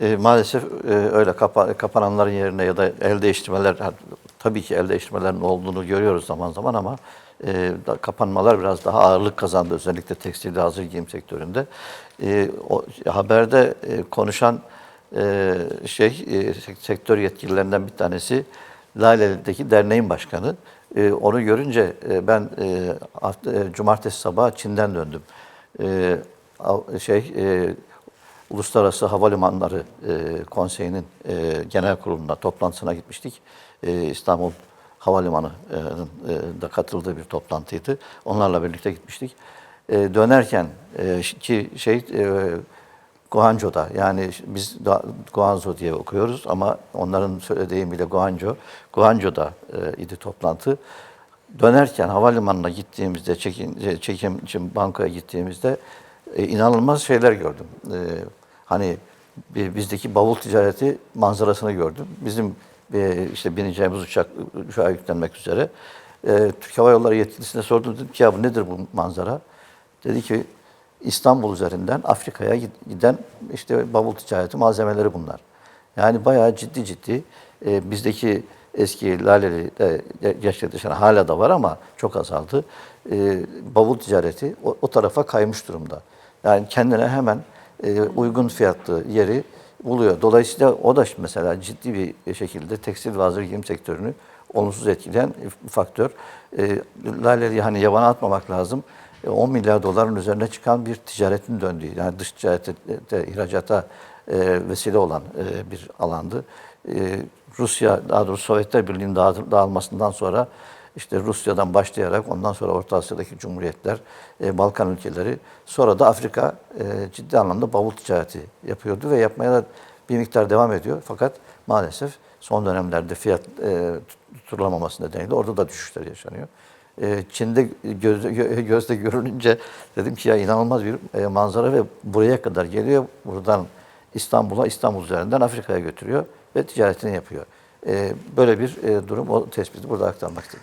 E, maalesef e, öyle kapa- kapananların yerine ya da el değiştirmeler tabii ki el değiştirmelerin olduğunu görüyoruz zaman zaman ama e, da- kapanmalar biraz daha ağırlık kazandı özellikle tekstil ve hazır giyim sektöründe. E, o, haberde e, konuşan e, şey e, sek- sektör yetkililerinden bir tanesi Laleli'deki derneğin başkanı. E, onu görünce e, ben e, hafta, e, cumartesi sabahı Çin'den döndüm. E, şey e, Uluslararası Havalimanları e, Konseyi'nin e, genel kuruluna toplantısına gitmiştik. E, İstanbul Havalimanı'nın e, da katıldığı bir toplantıydı. Onlarla birlikte gitmiştik. E, dönerken e, ki şey e, Guangzhou'da yani biz Guangzhou diye okuyoruz ama onların söylediği bile Guangzhou. Guangzhou'da e, idi toplantı. Dönerken havalimanına gittiğimizde, çekim, çekim için bankoya gittiğimizde e, inanılmaz şeyler gördüm. E, hani bi- bizdeki bavul ticareti manzarasını gördüm. Bizim e, işte bineceğimiz uçak uçağa yüklenmek üzere. E, Türk Hava Yolları yetkilisine sordum dedim ki ya bu nedir bu manzara? Dedi ki İstanbul üzerinden Afrika'ya gid- giden işte bavul ticareti malzemeleri bunlar. Yani bayağı ciddi ciddi e, bizdeki eski Laleli gerçekleşen hala da var ama çok azaldı. E, bavul ticareti o, o tarafa kaymış durumda. Yani kendine hemen e, uygun fiyatlı yeri buluyor. Dolayısıyla o da mesela ciddi bir şekilde tekstil ve hazır giyim sektörünü olumsuz etkileyen faktör. E, Laleli'yi hani yabana atmamak lazım. E, 10 milyar doların üzerine çıkan bir ticaretin döndüğü, yani dış ticarete, ihracata e, vesile olan e, bir alandı. E, Rusya, daha doğrusu Sovyetler Birliği'nin dağılmasından sonra işte Rusya'dan başlayarak ondan sonra Orta Asya'daki cumhuriyetler, e, Balkan ülkeleri, sonra da Afrika e, ciddi anlamda bavul ticareti yapıyordu ve yapmaya da bir miktar devam ediyor. Fakat maalesef son dönemlerde fiyat e, tutulamaması nedeniyle orada da düşüşler yaşanıyor. E, Çin'de gözle, gö- gözle görülünce dedim ki ya inanılmaz bir manzara ve buraya kadar geliyor. Buradan İstanbul'a, İstanbul üzerinden Afrika'ya götürüyor ve ticaretini yapıyor. Böyle bir durum, o tespiti burada aktarmak istedim.